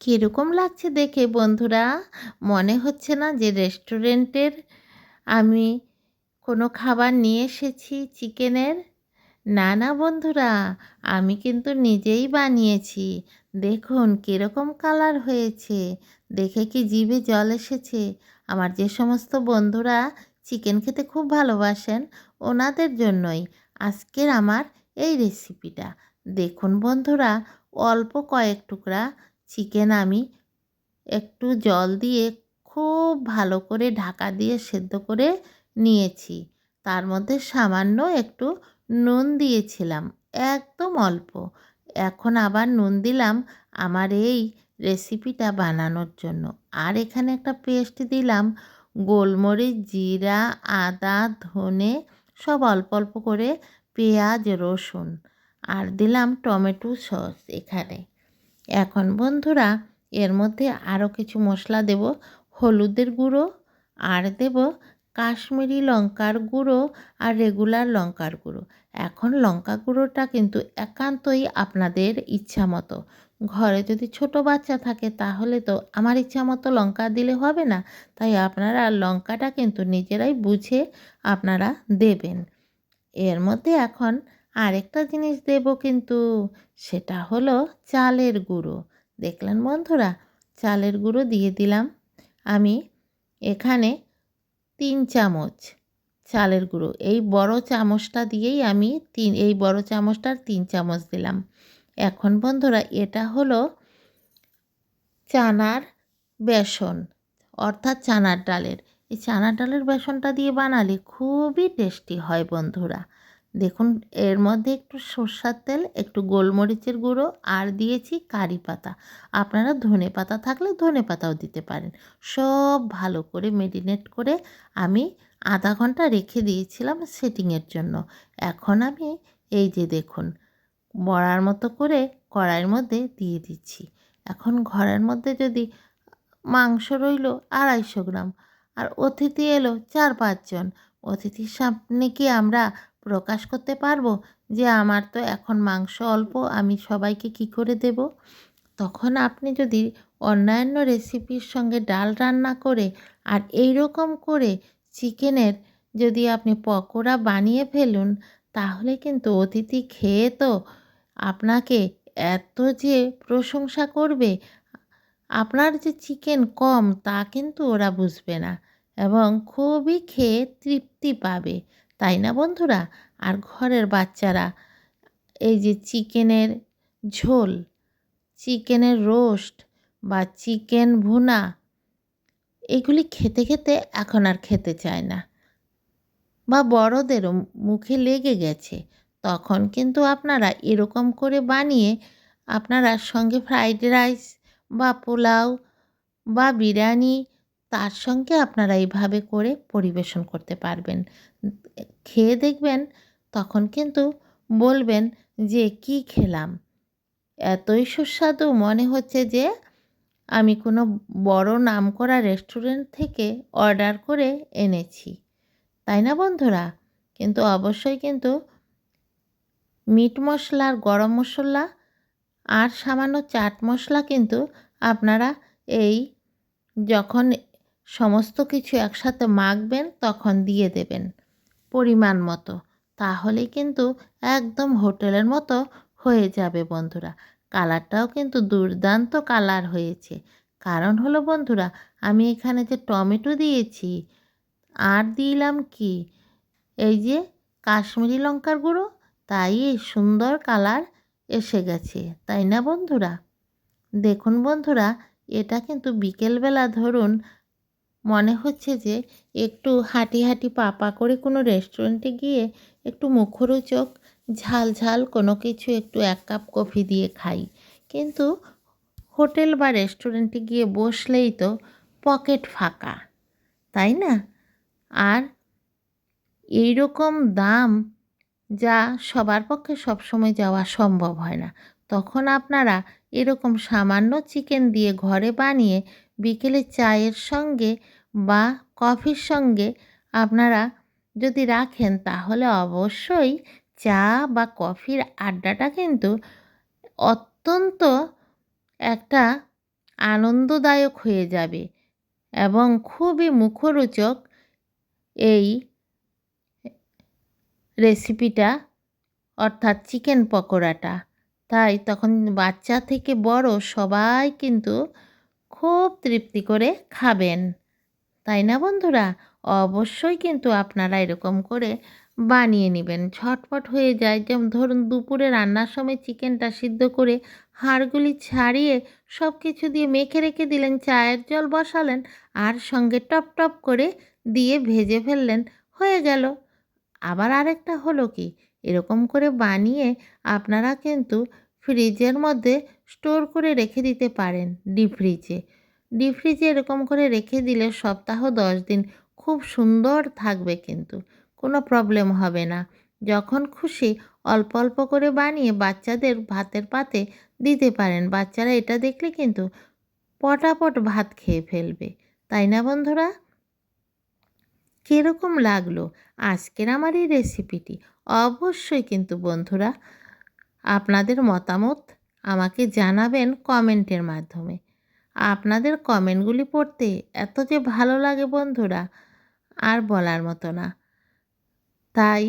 কীরকম লাগছে দেখে বন্ধুরা? মনে হচ্ছে না যে রেস্টুরেন্টের আমি কোনো খাবার নিয়ে এসেছি চিকেনের? না না বন্ধুরা, আমি কিন্তু নিজেই বানিয়েছি। দেখুন কীরকম কালার হয়েছে। দেখে কি জিভে জল এসেছে। আমার যে সমস্ত বন্ধুরা চিকেন খেতে খুব ভালোবাসেন, ওনাদের জন্যই আজকের আমার এই রেসিপিটা। দেখুন বন্ধুরা, অল্প কয়েক টুকরা চিকেন আমি একটু জল দিয়ে খুব ভালো করে ঢাকা দিয়ে সেদ্ধ করে নিয়েছি। তার মধ্যে সামান্য একটু নুন দিয়েছিলাম, একদম অল্প। এখন আবার নুন দিলাম আমার এই রেসিপিটা বানানোর জন্য। আর এখানে একটা পেস্ট দিলাম, গোলমরিচ, জিরা, আদা, ধনে, সব অল্প অল্প করে পেঁয়াজ, রসুন, আর দিলাম টমেটো সস এখানে। এখন বন্ধুরা, এর মধ্যে আরও কিছু মশলা দেব। হলুদের গুঁড়ো, আর দেব কাশ্মীরি লঙ্কার গুঁড়ো আর রেগুলার লঙ্কার গুঁড়ো। এখন লঙ্কা গুঁড়োটা কিন্তু একান্তই আপনাদের ইচ্ছা মতো। ঘরে যদি ছোট বাচ্চা থাকে তাহলে তো আমার ইচ্ছা মতো লঙ্কা দিলে হবে না। তাই আপনারা লঙ্কাটা কিন্তু নিজেরাই বুঝে আপনারা দেবেন। এর মধ্যে এখন আরেকটা জিনিস দেব কিন্তু, সেটা হলো চালের গুঁড়ো। দেখলেন বন্ধুরা, চালের গুঁড়ো দিয়ে দিলাম। আমি এখানে তিন চামচ চালের গুঁড়ো, এই বড় চামচটা দিয়েই আমি তিন, এই বড় চামচটার তিন চামচ দিলাম। এখন বন্ধুরা, এটা হলো চানার বেসন, অর্থাৎ চানার ডালের। এই চানার ডালের বেসনটা দিয়ে বানালে খুবই টেস্টি হয় বন্ধুরা। দেখুন, এর মধ্যে একটু সর্ষার তেল, একটু গোলমরিচের গুঁড়ো, আর দিয়েছি কারি পাতা। আপনারা ধনে পাতা থাকলে ধনে পাতাও দিতে পারেন। সব ভালো করে মেরিনেট করে আমি আধা ঘণ্টা রেখে দিয়েছিলাম সেটিংয়ের জন্য। এখন আমি এই যে দেখুন, বড়ার মতো করে কড়াইয়ের মধ্যে দিয়ে দিচ্ছি। এখন ঘরের মধ্যে যদি মাংস রইল আড়াইশো গ্রাম, আর অতিথি এলো চার পাঁচজন, অতিথির সামনে কি আমরা প্রকাশ করতে পারব যে আমার তো এখন মাংস অল্প, আমি সবাইকে কি করে দেব? তখন আপনি যদি অন্যান্য রেসিপির সঙ্গে ডাল রান্না করে আর এই রকম করে চিকেনের যদি আপনি পকোড়া বানিয়ে ফেলুন, তাহলে কিন্তু অতিথি খেয়ে তো আপনাকে এত যে প্রশংসা করবে, আপনার যে চিকেন কম তা কিন্তু ওরা বুঝবে না এবং খুবই খেয়ে তৃপ্তি পাবে। তাই না বন্ধুরা? আর ঘরের বাচ্চারা, এই যে চিকেনের ঝোল, চিকেনের রোস্ট বা চিকেন ভুনা, এগুলি খেতে খেতে এখন আর খেতে চায় না। বা বড়দেরও মুখে লেগে গেছে। তখন কিন্তু আপনারা এরকম করে বানিয়ে আপনারা সঙ্গে ফ্রাইড রাইস বা পোলাও বা বিরিয়ানি, তার সঙ্গে আপনারা এইভাবে করে পরিবেশন করতে পারবেন। খেয়ে দেখবেন, তখন কিন্তু বলবেন যে, কি খেলাম? এতই সুস্বাদু মনে হচ্ছে যে, আমি কোনো বড় নাম করা রেস্টুরেন্ট থেকে অর্ডার করে এনেছি। তাই না বন্ধুরা? কিন্তু অবশ্যই কিন্তু মিট মশলা আর গরম মশলা আর সামান্য চাট মশলা কিন্তু আপনারা এই যখন সমস্ত কিছু একসাথে মাখবেন, তখন দিয়ে দেবেন। পরিমাণ মতো। তাহলে কিন্তু একদম হোটেলের মতো হয়ে যাবে বন্ধুরা। কালারটাও কিন্তু দুর্দান্ত কালার হয়েছে। কারণ হলো বন্ধুরা, আমি এখানে যে টমেটো দিয়েছি, আর দিলাম কি? এই যে কাশ্মীরি লঙ্কার গুঁড়ো, তাই এই সুন্দর কালার এসে গেছে, তাই না বন্ধুরা? দেখুন বন্ধুরা, এটা কিন্তু বিকেলবেলা ধরুন মনে হচ্ছে যে একটু হাঁটি হাঁটি পা পা করে কোনো রেস্টুরেন্টে গিয়ে একটু মুখরোচক ঝাল ঝাল কোনো কিছু একটু এক কাপ কফি দিয়ে খাই। কিন্তু হোটেল বা রেস্টুরেন্টে গিয়ে বসলেই তো পকেট ফাঁকা, তাই না? আর এই রকম দাম যা সবার পক্ষে সবসময় যাওয়া সম্ভব হয় না। তখন আপনারা এরকম সামান্য চিকেন দিয়ে ঘরে বানিয়ে বিকেলে চায়ের সঙ্গে বা কফির সঙ্গে আপনারা যদি রাখেন, তাহলে অবশ্যই চা বা কফির আড্ডাটা কিন্তু অত্যন্ত একটা আনন্দদায়ক হয়ে যাবে এবং খুবই মুখরোচক এই রেসিপিটা, অর্থাৎ চিকেন পকোড়াটা। তাই তখন বাচ্চা থেকে বড় সবাই কিন্তু খুব তৃপ্তি করে খাবেন। তাই না বন্ধুরা? অবশ্যই কিন্তু আপনারা এরকম করে বানিয়ে নেবেন। ঝটপট হয়ে যায়। যেমন ধরুন, দুপুরে রান্নার সময় চিকেনটা সিদ্ধ করে হাড়গুলি ছাড়িয়ে সব কিছু দিয়ে মেখে রেখে দিলেন, চায়ের জল বসালেন আর সঙ্গে টপ টপ করে দিয়ে ভেজে ফেললেন। হয়ে গেল। আবার আরেকটা হলো কি? এরকম করে বানিয়ে আপনারা কিন্তু ফ্রিজের মধ্যে স্টোর করে রেখে দিতে পারেন ডিপ ফ্রিজে। ডিপ ফ্রিজে এরকম করে রেখে দিলে সপ্তাহ দশ দিন খুব সুন্দর থাকবে কিন্তু। কোনো প্রবলেম হবে না। যখন খুশি অল্প অল্প করে বানিয়ে বাচ্চাদের ভাতের পাতে দিতে পারেন। বাচ্চারা এটা দেখলে কিন্তু পটাপট ভাত খেয়ে ফেলবে। তাই না বন্ধুরা? কীরকম লাগল আজকের আমার এই রেসিপিটি অবশ্যই কিন্তু বন্ধুরা, আপনাদের মতামত আমাকে জানাবেন কমেন্টের মাধ্যমে। আপনাদের কমেন্টগুলি পড়তে এত যে ভালো লাগে বন্ধুরা, আর বলার মতো না। তাই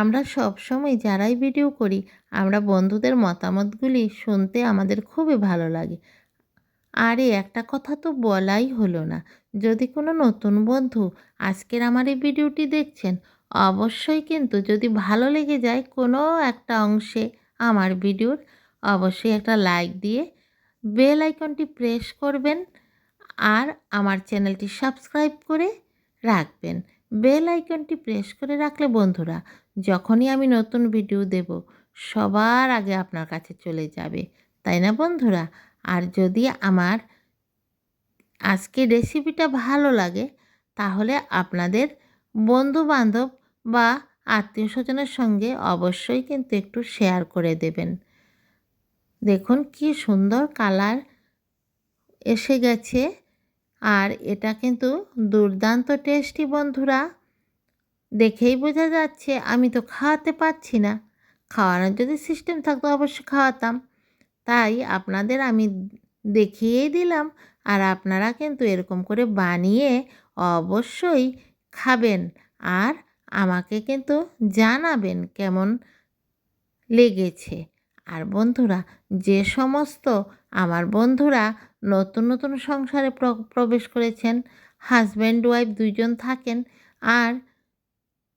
আমরা সবসময় যারাই ভিডিও করি, আমরা বন্ধুদের মতামতগুলি শুনতে আমাদের খুবই ভালো লাগে। আরে একটা কথা তো বলাই হলো না, যদি কোনো নতুন বন্ধু আজকের আমার এই ভিডিওটি দেখছেন, অবশ্যই কিন্তু যদি ভালো লেগে যায় কোনো একটা অংশে আমার ভিডিওর, অবশ্যই একটা লাইক দিয়ে বেল আইকনটি প্রেস করবেন আর আমার চ্যানেলটি সাবস্ক্রাইব করে রাখবেন। বেল আইকনটি প্রেস করে রাখলে বন্ধুরা, যখনই আমি নতুন ভিডিও দেব, সবার আগে আপনার কাছে চলে যাবে। তাই না বন্ধুরা? আর যদি আমার আজকে রেসিপিটা ভালো লাগে, তাহলে আপনাদের বন্ধু বান্ধব বা আত্মীয় স্বজনের সঙ্গে অবশ্যই কিন্তু একটু শেয়ার করে দেবেন। দেখুন কি সুন্দর কালার এসে গেছে। আর এটা কিন্তু দুর্দান্ত টেস্টি বন্ধুরা। দেখেই বোঝা যাচ্ছে, আমি তো খাওয়াতে পারছি না। খাওয়ানোর যদি সিস্টেম থাকতো অবশ্যই খাওয়াতাম। তাই আপনাদের আমি দেখিয়েই দিলাম, আর আপনারা কিন্তু এরকম করে বানিয়ে অবশ্যই খাবেন। আর আমাকে কিন্তু জানাবেন কেমন লেগেছে। আর বন্ধুরা, যে সমস্ত আমার বন্ধুরা নতুন নতুন সংসারে প্রবেশ করেছেন হাজব্যান্ড ওয়াইফ দুইজন থাকেন, আর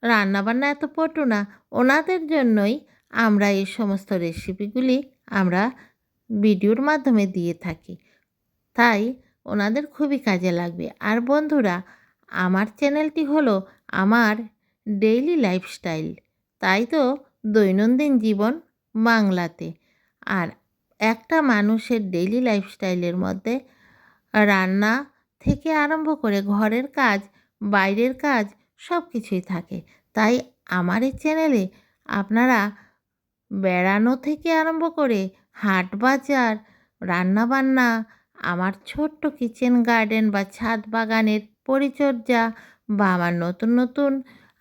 রান্নাবান্না এত পটু না, ওনাদের জন্যই আমরা এই সমস্ত রেসিপিগুলি আমরা ভিডিওর মাধ্যমে দিয়ে থাকি। তাই ওনাদের খুবই কাজে লাগবে। আর বন্ধুরা, আমার চ্যানেলটি হলো আমার ডেইলি লাইফস্টাইল তাই তো দৈনন্দিন জীবন বাংলাতে। আর একটা মানুষের ডেইলি লাইফস্টাইলের মধ্যে রান্না থেকে আরম্ভ করে ঘরের কাজ, বাইরের কাজ সব কিছুই থাকে। তাই আমার এই চ্যানেলে আপনারা বেড়ানো থেকে আরম্ভ করে হাট বাজার, রান্নাবান্না, আমার ছোট্ট কিচেন গার্ডেন বা ছাদ বাগানের পরিচর্যা বা আমার নতুন নতুন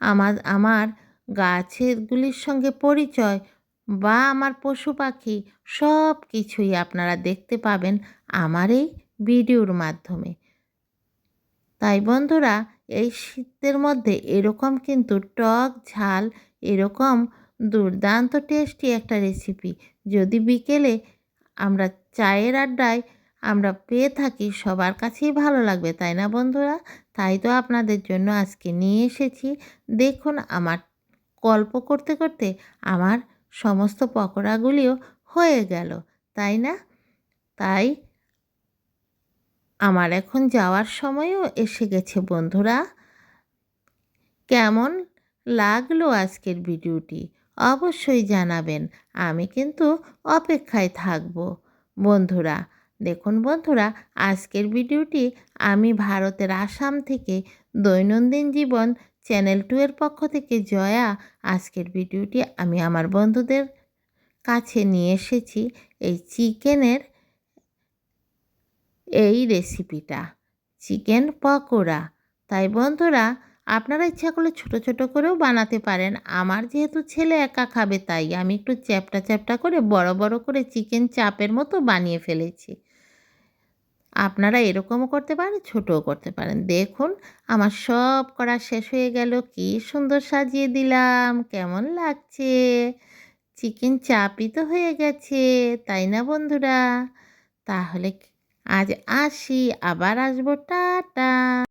আমার আমার গাছেরগুলির সঙ্গে পরিচয় বা আমার পশু পাখি সব কিছুই আপনারা দেখতে পাবেন আমার এই ভিডিওর মাধ্যমে। তাই বন্ধুরা, এই শীতের মধ্যে এরকম কিন্তু টক ঝাল, এরকম দুর্দান্ত টেস্টি একটা রেসিপি যদি বিকেলে আমরা চায়ের আড্ডায় আমরা পেয়ে থাকি, সবার কাছেই ভালো লাগবে, তাই না বন্ধুরা? তাই তো আপনাদের জন্য আজকে নিয়ে এসেছি। দেখুন, আমার গল্প করতে করতে আমার সমস্ত পকোড়াগুলিও হয়ে গেল, তাই না? তাই আমার এখন যাওয়ার সময়ও এসে গেছে বন্ধুরা। কেমন লাগল আজকের ভিডিওটি? অবশ্যই জানাবেন, আমি কিন্তু অপেক্ষায় থাকব। বন্ধুরা, দেখুন বন্ধুরা, আজকের ভিডিওটি আমি ভারতের আসাম থেকে দৈনন্দিন জীবন চ্যানেল টু এর পক্ষ থেকে জয়া, আজকের ভিডিওটি আমি আমার বন্ধুদের কাছে নিয়ে এসেছি এই চিকেনের এই রেসিপিটা। চিকেন পকোড়া। তাই বন্ধুরা, আপনারা ইচ্ছা করলে ছোটো ছোটো করেও বানাতে পারেন। আমার যেহেতু ছেলে একা খাবে, তাই আমি একটু চ্যাপটা চ্যাপটা করে বড় বড় করে চিকেন চাপের মতো বানিয়ে ফেলেছি। আপনারা এরকমও করতে পারেন, ছোটও করতে পারেন। দেখুন, আমার সব করা শেষ হয়ে গেল। কি সুন্দর সাজিয়ে দিলাম, কেমন লাগছে? চিকেন চাপই তো হয়ে গেছে, তাই না বন্ধুরা? তাহলে আজ আসি, আবার আসব, টাটা!